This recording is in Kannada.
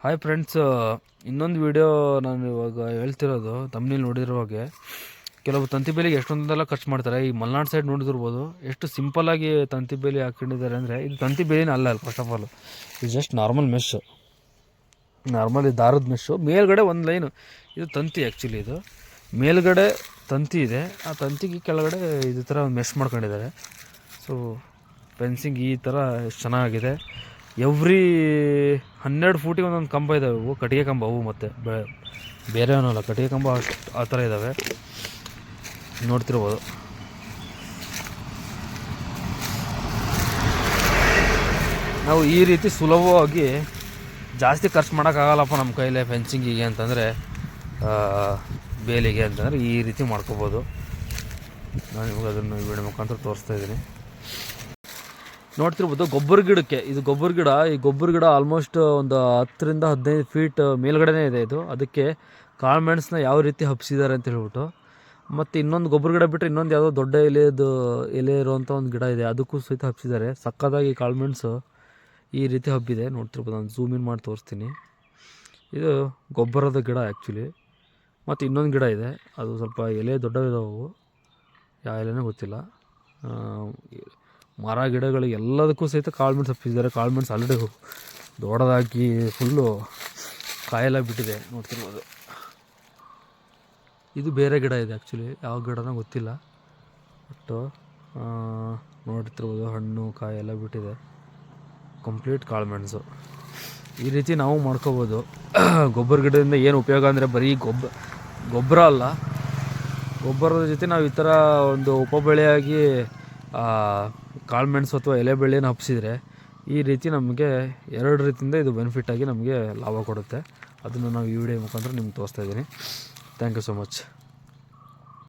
ಹಾಯ್ ಫ್ರೆಂಡ್ಸ್ ಇನ್ನೊಂದು ವಿಡಿಯೋ ನಾನು ಇವಾಗ ಹೇಳ್ತಿರೋದು ತಮ್ಮನೇಲಿ ನೋಡಿರೋ ಹಾಗೆ. ಕೆಲವು ತಂತಿ ಬೇಲಿಗೆ ಎಷ್ಟೊಂದೆಲ್ಲ ಖರ್ಚು ಮಾಡ್ತಾರೆ, ಈ ಮಲೆನಾಡು ಸೈಡ್ ನೋಡಿದಿರ್ಬೋದು, ಎಷ್ಟು ಸಿಂಪಲ್ಲಾಗಿ ತಂತಿ ಬೇಲಿ ಹಾಕೊಂಡಿದ್ದಾರೆ ಅಂದರೆ, ಇದು ತಂತಿ ಬೇಲಿನ ಅಲ್ಲ ಅಲ್ಲಿ ಫಸ್ಟ್ ಆಫ್ ಆಲ್ ಇದು ಜಸ್ಟ್ ನಾರ್ಮಲ್ ಮೆಶ್ ನಾರ್ಮಲ್ ಇದು ದಾರದ ಮೆಶ್ಶು ಮೇಲ್ಗಡೆ ಒಂದು ಲೈನು ಇದು ತಂತಿ ಆ್ಯಕ್ಚುಲಿ ಇದು. ಮೇಲ್ಗಡೆ ತಂತಿ ಇದೆ. ಆ ತಂತಿಗೆ ಕೆಳಗಡೆ ಇದು ಥರ ಮೆಶ್ ಮಾಡ್ಕೊಂಡಿದ್ದಾರೆ. ಸೊ ಫೆನ್ಸಿಂಗ್ ಈ ಥರ ಚೆನ್ನಾಗಿದೆ. ಎವ್ರಿ ಹನ್ನೆರಡು ಫೂಟಿಗೆ ಒಂದೊಂದು ಕಂಬ ಇದ್ದಾವೆ ಇವು ಕಟ್ಟಿಗೆ ಕಂಬ ಅವು ಮತ್ತು ಬೇರೆ ಏನಲ್ಲ ಕಟ್ಟಿಗೆ ಕಂಬ ಅಷ್ಟು ಆ ಥರ ಇದ್ದಾವೆ ನೋಡ್ತಿರ್ಬೋದು. ನಾವು ಈ ರೀತಿ ಸುಲಭವಾಗಿ ಜಾಸ್ತಿ ಖರ್ಚು ಮಾಡೋಕ್ಕಾಗಲ್ಲಪ್ಪ ನಮ್ಮ ಕೈಲೇ ಫೆನ್ಸಿಂಗಿಗೆ ಅಂತಂದರೆ ಬೇಲಿಗೆ ಅಂತಂದರೆ ಈ ರೀತಿ ಮಾಡ್ಕೋಬೋದು. ನಾನು ಇವಾಗ ಅದನ್ನು ವಿಡಿಯೋ ಮುಖಾಂತರ ತೋರಿಸ್ತಾ ಇದ್ದೀನಿ. ನೋಡ್ತಿರ್ಬೋದು ಗೊಬ್ಬರ ಗಿಡಕ್ಕೆ. ಇದು ಗೊಬ್ಬರ ಗಿಡ, ಈ ಗೊಬ್ಬರ ಗಿಡ ಆಲ್ಮೋಸ್ಟ್ ಒಂದು ಹತ್ತರಿಂದ ಹದಿನೈದು ಫೀಟ್ ಮೇಲ್ಗಡೆನೇ ಇದೆ ಇದು. ಅದಕ್ಕೆ ಕಾಳು ಮೆಣಸನ್ನ ಯಾವ ರೀತಿ ಹಬ್ಸಿದ್ದಾರೆ ಅಂತ ಹೇಳ್ಬಿಟ್ಟು. ಮತ್ತು ಇನ್ನೊಂದು ಗೊಬ್ಬರ ಗಿಡ ಬಿಟ್ಟರೆ ಇನ್ನೊಂದು ಯಾವುದೋ ದೊಡ್ಡ ಎಲೆಯದು ಎಲೆ ಇರುವಂಥ ಒಂದು ಗಿಡ ಇದೆ. ಅದಕ್ಕೂ ಸಹಿತ ಹಬ್ಸಿದ್ದಾರೆ. ಸಕ್ಕತ್ತಾಗಿ ಕಾಳು ಮೆಣಸು ಈ ರೀತಿ ಹಬ್ಬಿದೆ. ನೋಡ್ತಿರ್ಬೋದು, ನಾನು ಝೂಮ್ ಇನ್ ಮಾಡಿ ತೋರಿಸ್ತೀನಿ. ಇದು ಗೊಬ್ಬರದ ಗಿಡ ಆ್ಯಕ್ಚುಲಿ ಮತ್ತು ಇನ್ನೊಂದು ಗಿಡ ಇದೆ. ಅದು ಸ್ವಲ್ಪ ಎಲೆ ದೊಡ್ಡವಿದಾವೆ. ಯಾವ ಎಲೆನೂ ಗೊತ್ತಿಲ್ಲ. ಮರ ಗಿಡಗಳು ಎಲ್ಲದಕ್ಕೂ ಸಹಿತ ಕಾಳು ಮೆಣಸು ಹಬ್ಬಿಸಿದ್ದಾರೆ. ಕಾಳು ಮೆಣಸು ಆಲ್ರೆಡಿ ದೊಡ್ಡದಾಗಿ ಫುಲ್ಲು ಕಾಯೆಲ್ಲ ಬಿಟ್ಟಿದೆ ನೋಡ್ತಿರ್ಬೋದು. ಇದು ಬೇರೆ ಗಿಡ ಇದೆ ಆ್ಯಕ್ಚುಲಿ ಯಾವ ಗಿಡನೋ ಗೊತ್ತಿಲ್ಲ. ಬಟ್ಟು ನೋಡ್ತಿರ್ಬೋದು ಹಣ್ಣು, ಕಾಯಿ ಎಲ್ಲ ಬಿಟ್ಟಿದೆ. ಕಂಪ್ಲೀಟ್ ಕಾಳು ಮೆಣಸು. ಈ ರೀತಿ ನಾವು ಮಾಡ್ಕೋಬೋದು. ಗೊಬ್ಬರ ಗಿಡದಿಂದ ಏನು ಉಪಯೋಗ ಅಂದರೆ ಬರೀ ಗೊಬ್ಬ, ಗೊಬ್ಬರ ಅಲ್ಲ. ಗೊಬ್ಬರದ ಜೊತೆ ನಾವು ಈ ಥರ ಒಂದು ಉಪಬೆಳೆಯಾಗಿ ಕಾಳು ಮೆಣಸು ಅಥವಾ ಎಲೆ ಬೆಳ್ಳಿನ ಹಬ್ಸಿದ್ರೆ ಈ ರೀತಿ ನಮಗೆ ಎರಡು ರೀತಿಯಿಂದ ಇದು ಬೆನಿಫಿಟ್ಟಾಗಿ ನಮಗೆ ಲಾಭ ಕೊಡುತ್ತೆ. ಅದನ್ನು ನಾವು ಈ ವಿಡಿಯೋ ಮುಖಾಂತರ ನಿಮ್ಗೆ ತೋರಿಸ್ತಾ ಇದ್ದೀನಿ. Thank you so much